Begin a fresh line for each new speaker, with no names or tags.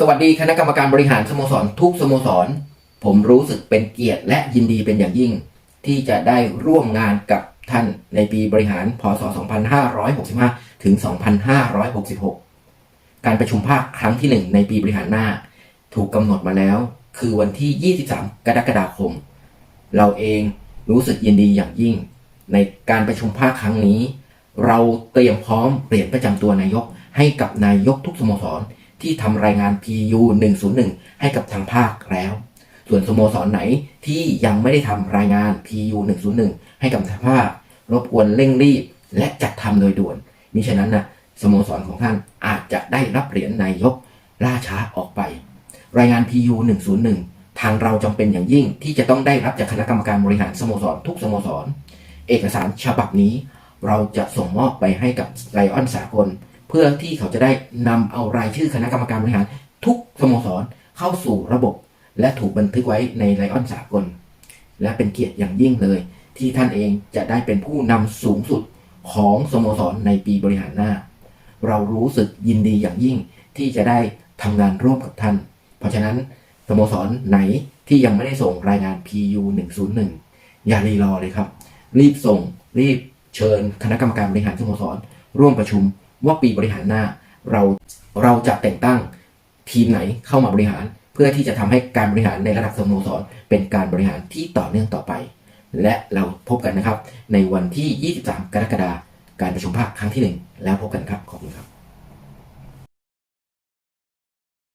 สวัสดีคณะกรรมการบริหารสโมสรทุกสโมสร ผมรู้สึกเป็นเกียรติและยินดีเป็นอย่างยิ่ง ที่จะได้ร่วมงานกับท่านในปีบริหารพศ 2565 ถึง 2566 การประชุมภาคครั้งที่ 1 ในปีบริหารหน้า ถูกกำหนดมาแล้ว คือวันที่ 23 กรกฎาคม เราเองรู้สึกยินดีอย่างยิ่ง ในการประชุมภาคครั้งนี้ เราเตรียมพร้อมเปลี่ยนประจำตัวนายกให้กับนายกทุกสโมสร ที่ทำรายงาน PU 101 ให้กับทางภาคแล้ว ส่วนสโมสรไหนที่ยังไม่ได้ทำรายงาน PU 101 ให้กับทางภาค รบกวนเร่งรีบ และจัดทำโดยด่วนมิฉะนั้นนะสโมสรของท่านอาจจะได้รับเหรียญนายกล่าช้าออกไป รายงาน PU 101 ทางเราจำเป็นอย่างยิ่งที่จะต้องได้รับจากคณะกรรมการบริหารสโมสรทุกสโมสร เอกสารฉบับนี้ เราจะส่งมอบไปให้กับไลออนสากล เพื่อที่เขาจะได้นำเอารายชื่อคณะกรรมการบริหารทุกสโมสรเข้าสู่ระบบ และถูกบันทึกไว้ในไลออนสากล และเป็นเกียรติอย่างยิ่งเลย ที่ท่านเองจะได้เป็นผู้นำสูงสุดของสโมสรในปีบริหารหน้า เรารู้สึกยินดีอย่างยิ่งที่จะได้ทำงานร่วมกับท่าน เพราะฉะนั้นสโมสรไหนที่ยังไม่ได้ส่งรายงาน PU 101 อย่ารีรอเลยครับ รีบส่งรีบเชิญคณะกรรมการบริหารสโมสร ร่วมประชุม ว่าปีบริหารหน้าเราเราจะแต่งตั้งทีมไหนเข้ามาบริหาร เพื่อที่จะทำให้การบริหารในระดับสโมสรเป็นการบริหารที่ต่อเนื่องต่อไป และเราพบกันนะครับ ในวันที่ 23 กรกฎาคมการประชุมภาคครั้งที่หนึ่งแล้วพบกันครับ ขอบคุณครับ